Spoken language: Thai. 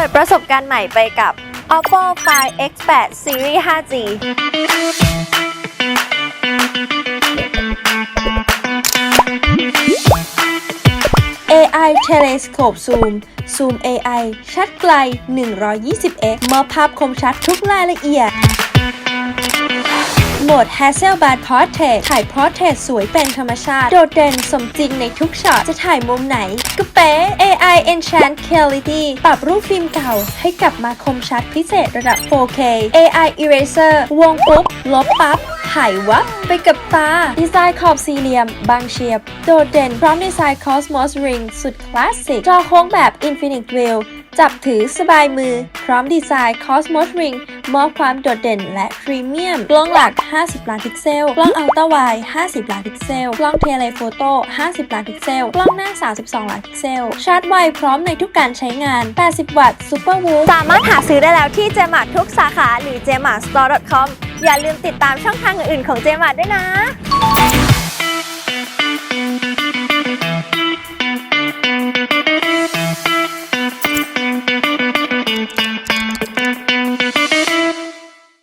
ปิดประสบการณ์ใหม่ไปกับ Oppo Find X8 Series 5G AI Telescope Zoom Zoom AI ชัดไกล 120x มอบภาพคมชัดทุกรายละเอียด ด Hasselblad Portrait ถ่าย Portrait สวยเป็นธรรมชาติ โดดเด่นสมจริงในทุกช็อต จะถ่ายมุมไหน ก็เป๊ะ AI Enchant Quality ปรับรูปฟิล์มเก่า ให้กลับมาคมชัดพิเศษระดับ 4K AI Eraser วงปุ๊บ ลบปั๊บหายวับไปกับตา ดีไซน์ขอบสี่เหลี่ยม บางเฉียบ โดดเด่นพร้อมดีไซน์ Cosmos Ring สุดคลาสสิกจอโค้งแบบ Infinite View จับถือสบายมือ พร้อมดีไซน์ Cosmos Ring มอบความโดดเด่นและพรีเมียม กล้องหลัก 50 ล้านพิกเซล กล้องอัลตร้าไวด์ 50 ล้านพิกเซล กล้องเทเลโฟโต้ 50 ล้านพิกเซล กล้องหน้า 32 ล้านพิกเซล ชาร์จไวพร้อมในทุกการใช้งาน 80 วัตต์ Super w o o สามารถหาซื้อได้แล้วที่ Jmart ทุกสาขาหรือ jmartstore.com อย่าลืมติดตามช่องทางอื่นๆของ Jmart ด้วยนะ